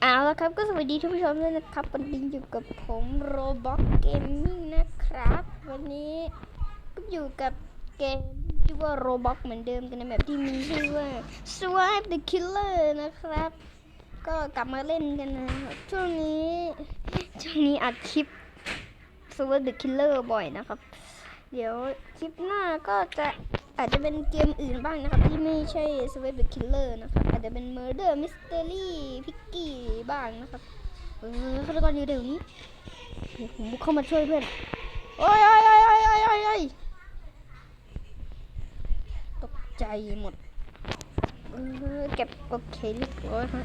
เอาละครับก็สวัสดีทุกผู้ชมด้วยนะครับ วันนี้อยู่กับผมโรบ็อกเกมมิ่งนะครับ วันนี้ก็อยู่กับเกมที่ว่าโรบ็อกเหมือนเดิมกันในแบบที่มีชื่อว่า Swipe the Killer นะครับ ก็กลับมาเล่นกันนะครับช่วงนี้ช่วงนี้อัดคลิป Swipe the Killer บ่อยนะครับ เดี๋ยวคลิปหน้าก็จะ อาจจะเป็นเกมอื่นบ้างนะครับ ที่ไม่ใช่ Swipe the Killer นะครับ อาจจะเป็น Murder Mystery Picky บ้างนะครับ เออฆาตกรอยู่เดี๋ยวนี้เดี๋ยวผมบุกเข้ามาช่วยเพื่อนโอ้ยโอ้ยโอ้ยโอ้ยโอ้ยโอ้ยโอ้ยตกใจหมด เออเก็บโอเคเรียบร้อยฮะ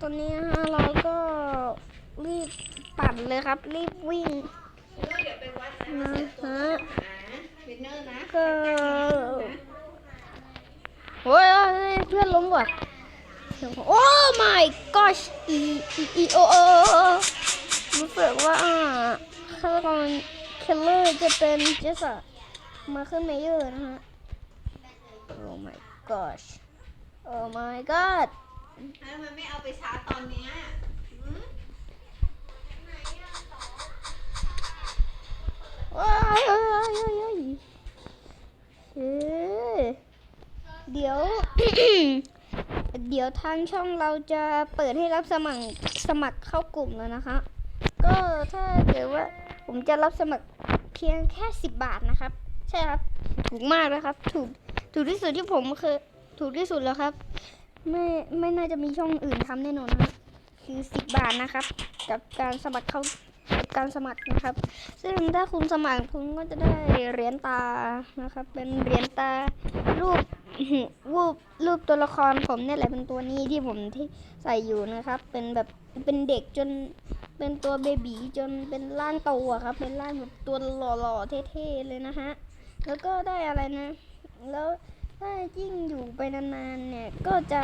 ตอนนี้ฮะเราก็รีบปั่นเลยครับ รีบวิ่งเดี๋ยวไปวัดนะฮะวิ นเนอร์นะก็โอ้ยเอ้ยเพื่อนล้มว่ะโอ้ my gosh อีอีอีโอโอโอรู้สึกว่าฆาตกรเคลเลอร์จะเป็นเจสอะมาขึ้นเมเยอร์นะฮะ โอ้ my gosh โอ้ my god ทำไมไม่เอาไปชาร์จตอนเนี้ยหืมว้ายเอ้ยเอ้ยเอ้ยเอ้ยเดี๋ยว เดี๋ยวทางช่องเราจะเปิดให้รับสมัครสมัครเข้ากลุ่มแล้วนะคะ ก็ถ้าเกิดว่าผมจะรับสมัครเพียงแค่สิบบาทนะครับ ใช่ครับ ถูกมากนะครับ ถูกถูกที่สุดที่ผมเคยถูกที่สุดแล้วครับ ไม่ไม่น่าจะมีช่องอื่นทำแน่นอนนะครับคือสิบบาทนะครับ กับการสมัครเข้ากับการสมัครนะครับ ซึ่งถ้าคุณสมัครคุณก็จะได้เหรียญตานะครับ เป็นเหรียญตารูป รูปรูปตัวละครผมเนี่ยแหละเป็นตัวนี้ที่ผมที่ใส่อยู่นะครับ เป็นแบบเป็นเด็กจนเป็นตัวเบบีจนเป็นร่างโตอะครับ เป็นร่างแบบตัวหล่อๆเท่ๆเลยนะฮะแล้วก็ได้อะไรนะ แล้วถ้ายิ่งอยู่ไปนานๆเนี่ยก็จะ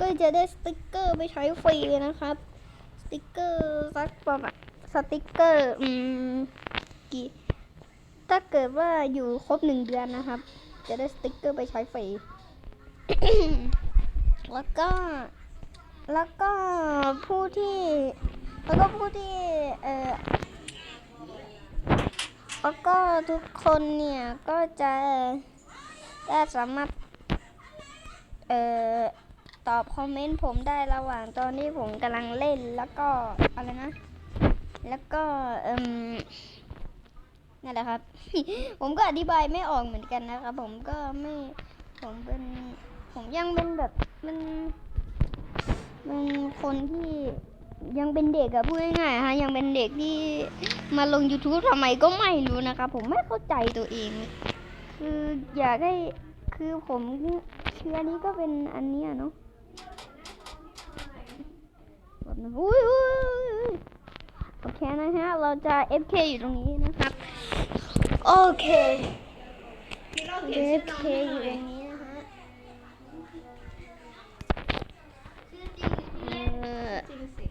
ก็จะได้สติกเกอร์ไปใช้ฟรีนะครับ สติกเกอร์สักประมาณสติกเกอร์อืมกี่ถ้าเกิดว่าอยู่ครบหนึ่งเดือนนะครับ จะได้สติกเกอร์ไปใช้ฟรี แล้วก็ แล้วก็ผู้ที่ แล้วก็ผู้ที่ เออแล้วก็ทุกคนเนี่ย ก็จะได้สามารถ เอ่อ ตอบคอมเมนต์ผมได้ระหว่างตอนที่ผมกำลังเล่นแล้วก็ อะไรนะ แล้วก็ เอ่ม นั่นแหละครับ ผมก็อธิบายไม่ออกเหมือนกันนะครับ ผมก็ไม่ผมเป็นผมยังเป็นแบบมันเป็นคนที่ยังเป็นเด็กอะพูดง่ายๆฮะยังเป็นเด็กที่มาลง YouTube ทำไมก็ไม่รู้นะครับผมไม่เข้าใจตัวเอง คืออยากได้คือผมคืออันนี้ก็เป็นอันนี้เนาะแบบนั้นอุ้ยโอเคนะฮะ เราจะ FK อยู่ตรงนี้นะครับ โอเคเราเขียนชื่อยู่ตรงนี้นะฮะเออจริงสิ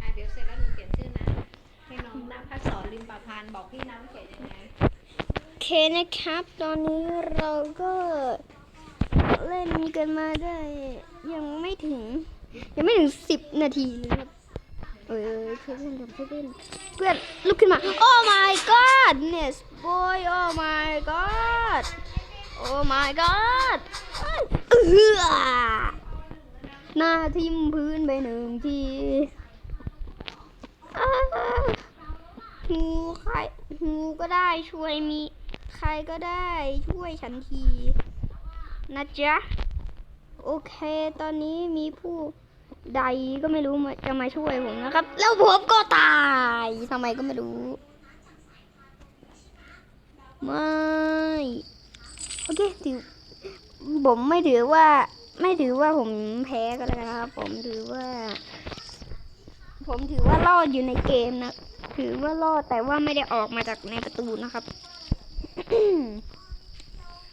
อะเดี๋ยวเสร็จแล้วหนูเขียนชื่อนะ ให้น้องน้ำพักสอนริมประพานบอกพี่น้ำเขียนยังไง โอเคนะครับ ตอนนี้เราก็เล่นกันมาได้ ยังไม่ถึง ยังไม่ถึงสิบนาทีเลยครับ เออเพื่อนเพื่อนเพื่อนเพื่อนเพื่อนลุกขึ้นมา โอ้ my god Nest boy โอ้ my god โอ้ my god เออหน้าทิ่มพื้นไปหนึ่งทีหูใครหูก็ได้ช่วยมี ใครก็ได้ช่วยฉันที นะจ๊ะ โอเค ตอนนี้มีผู้ ใดก็ไม่รู้จะมาช่วยผมนะครับ แล้วผมก็ตายทำไมก็ไม่รู้ ไม่โอเคถือผมไม่ถือว่า ไม่ถือว่าผมแพ้ก็แล้วนะครับ ผมถือว่า ผมถือว่ารอดอยู่ในเกมนะ ถือว่ารอดแต่ว่าไม่ได้ออกมาจากในประตูนะครับ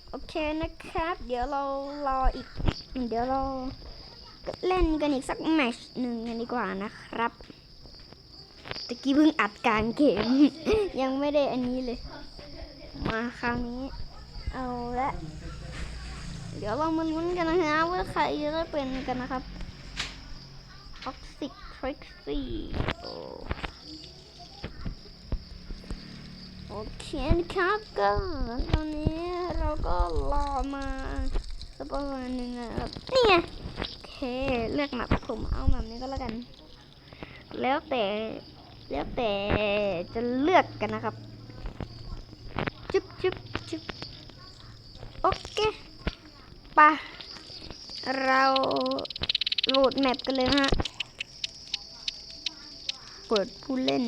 โอเคนะครับ เดี๋ยวเรารออีก เดี๋ยวเรา เล่นกันอีกสักแมชหนึ่งกันดีกว่านะครับตะกี้เพิ่งอัดกลางเกม ยังไม่ได้อันนี้เลย มาคราวนี้ เอาละ เดี๋ยวเรามาลุ้นกันนะฮะว่าใครจะเป็นกันนะครับ Toxic Trixie โอ้โอเคนะครับก็ตอนนี้เราก็รอมาสักประมาณหนึ่งนะครับนี่ไง เคเลือกแมปผมเอาแบบนี้ก็แล้วกัน แล้วแต่แล้วแต่จะเลือกกันนะครับ จุ๊บจุ๊บจุ๊บโอเคปะเราโหลดแมปกันเลยฮะเปิดผู้เล่น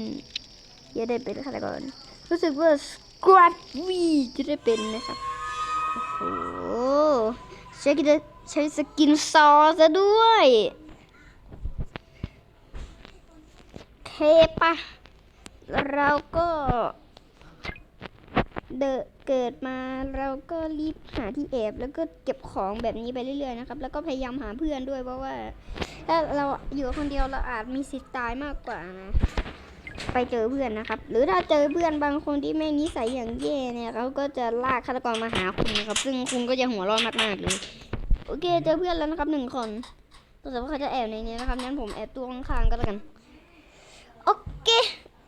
จะได้เป็นฆาตกรรู้สึกว่าสควอตวีจะได้เป็นนะครับ โอ้โหใช้กิน ใช้สกินซอซะด้วยเคปะเราก็เดเกิดมาเราก็รีบหาที่แอบแล้วก็เก็บของแบบนี้ไปเรื่อยๆนะครับ แล้วก็พยายามหาเพื่อนด้วยเพราะว่า ถ้าเราอยู่คนเดียวเราอาจมีสิทธิ์ตายมากกว่านะ ไปเจอเพื่อนนะครับ หรือถ้าเจอเพื่อนบางคนที่ไม่นิสัยอย่างแย่เนี่ยเขาก็จะลากฆาตกรมาหาคุณนะครับ ซึ่งคุณก็จะหัวร้อนมากๆเลย เคเจอเพื่อนแล้วนะครับหนึ่งคนแต่ว่าเขาจะแอบในนี้นะครับงั้นผมแอบตัวข้างๆก็แล้วกัน โอเค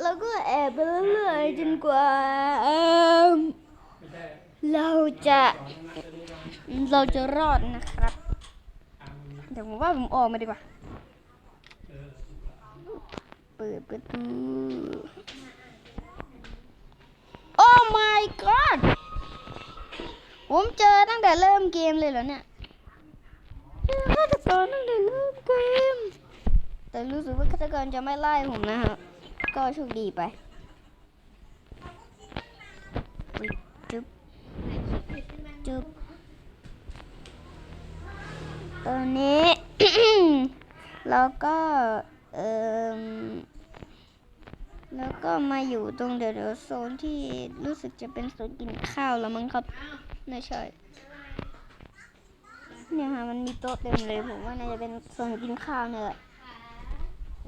เราก็แอบไปเรื่อยๆจนกว่าเอิ่มเราจะเราจะรอดนะครับ เดี๋ยวผมว่าผมออกมาดีกว่า เปิดประตู โอ้ my god ผมเจอตั้งแต่เริ่มเกมเลยเหรอเนี่ยเจอฆาตกรตั้งแต่เริ่มเกม แต่รู้สึกว่าฆาตกรจะไม่ไล่ผมนะครับก็โชคดีไปจุ๊บจุ๊บตอนนี้เราก็เอ่มแล้วก็มาอยู่ตรงเดี๋ยวโซนที่รู้สึกจะเป็นโซนกินข้าวแล้วมั้งครับไม่ใช่เนี่ยค่ะมันมีโต๊ะเต็มเลยผมว่าน่าจะเป็นโซนกินข้าวเนี่ยแหละ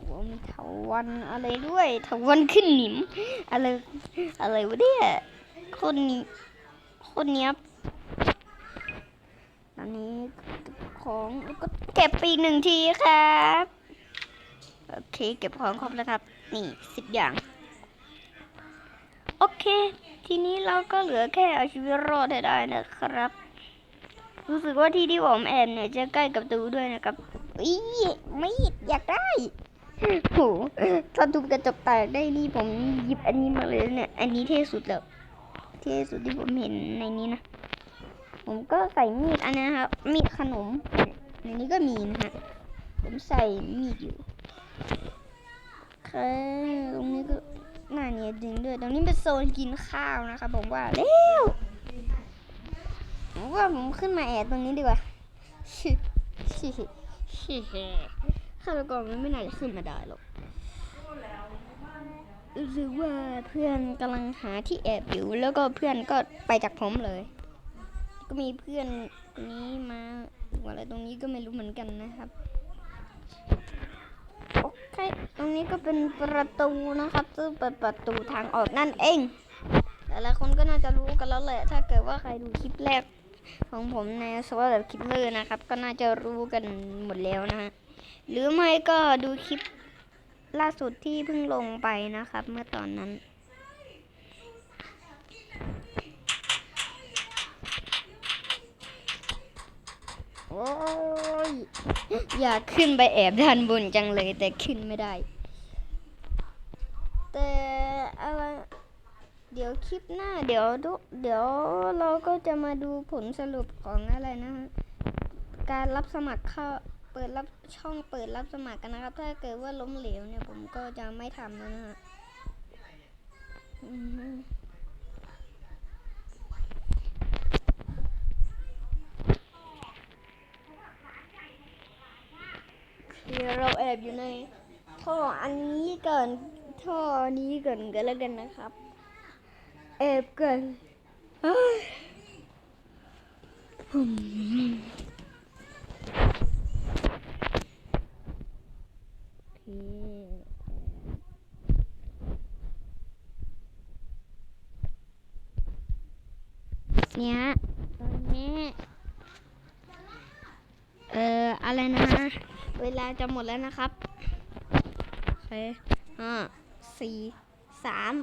โอ้โหมีเถาวันอะไรด้วยเถาวันขึ้นหนิม อะไรอะไรวะเนี่ยคนนี้คนเนี้ยบตอนนี้ของก็เก็บไปอีกหนึ่งทีครับโอเคเก็บของครบแล้วครับ นี่สิบอย่าง โอเค ทีนี้เราก็เหลือแค่เอาชีวิตรอดให้ได้นะครับ รู้สึกว่าที่ที่ผมแอบเนี่ยจะใกล้กับตูด้วยนะครับอีไม่อยากได้ โหถ้าทุบกระจกแตกได้นี่ผมหยิบอันนี้มาเลยเนี่ย อันนี้เท่สุดแล้ว เท่สุดที่ผมเห็นในนี้นะ ผมก็ใส่มีดอันนี้นะครับ มีดขนม ในนี้ก็มีนะฮะ ผมใส่มีดอยู่ค่ะตรงนี้ก็น่าเนียนจริงด้วย ตรงนี้เป็นโซนกินข้าวนะคะผมว่าเร็วผมว่าผมขึ้นมาแอบตรงนี้ดีกว่าชิชิชิชิ ฆาตกรมันไม่น่าจะขึ้นมาได้หรอกรู้สึกว่าเพื่อนกำลังหาที่แอบอยู่ แล้วก็เพื่อนก็ไปจากผมเลย ก็มีเพื่อนนนี้มาอะไรตรงนี้ก็ไม่รู้เหมือนกันนะครับโอเคตรงนี้ก็เป็นประตูนะครับ ซึ่งเป็นประตูทางออกนั่นเองหลายๆคนก็น่าจะรู้กันแล้วแหละถ้าเกิดว่าใครดูคลิปแรกของผมในสวัสดิ์คลิปเลอร์นะครับ ก็น่าจะรู้กันหมดแล้วนะฮะ หรือไม่ก็ดูคลิปล่าสุดที่เพิ่งลงไปนะครับ เมื่อตอนนั้น โอ้ย อยากขึ้นไปแอบด้านบนจังเลยแต่ขึ้นไม่ได้ แต่อะไรเดี๋ยวคลิปหน้า เดี๋ยวดูเดี๋ยวเราก็จะมาดูผลสรุปของอะไรนะฮะการรับสมัครเข้าเปิดรับช่องเปิดรับสมัครกันนะครับ ถ้าเกิดว่าล้มเหลวเนี่ยผมก็จะไม่ทำแล้วนะฮะอือเดี๋ยวเราแอบอยู่ในท่ออันนี้ก่อนท่อนี้ก่อนก็แล้วกันนะครับ แอบกันเอ้ยอืมโอเค เนี่ยตอนนี้อะไรนะ เวลาจะหมดแล้วนะครับโอเคห้าสี่สาม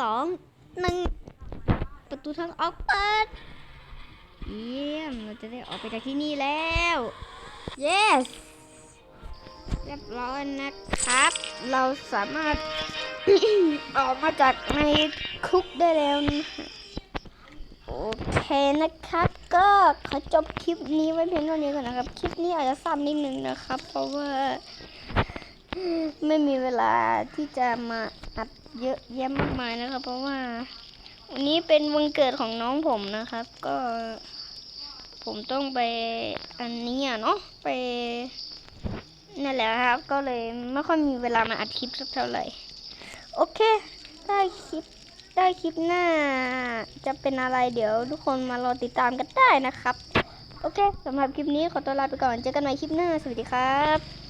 สองหนึ่งประตูทางออกเปิด เยี่ยม เราจะได้ออกไปจากที่นี่แล้ว yes เรียบร้อยนะครับ เราสามารถ ออกมาจากในคุกได้แล้วนะ เคนะครับ ก็ขอจบคลิปนี้ไว้เพียงเท่านี้ก่อนนะครับ คลิปนี้อาจจะสั้นนิดนึงนะครับ เพราะว่าไม่มีเวลาที่จะมาอัดเยอะแยะมากมายนะครับ เพราะว่าวันนี้เป็นวันเกิดของน้องผมนะครับ ก็ ผมต้องไปอันนี้อะเนาะไปนั่นแหละครับ ก็เลยไม่ค่อยมีเวลามาอัดคลิปสักเท่าไหร่ โอเค ได้คลิป ได้คลิปหน้า จะเป็นอะไรเดี๋ยวทุกคนมารอติดตามกันได้นะครับ โอเคสำหรับคลิปนี้ขอตัวลาไปก่อนเจอกันใหม่คลิปหน้า สวัสดีครับ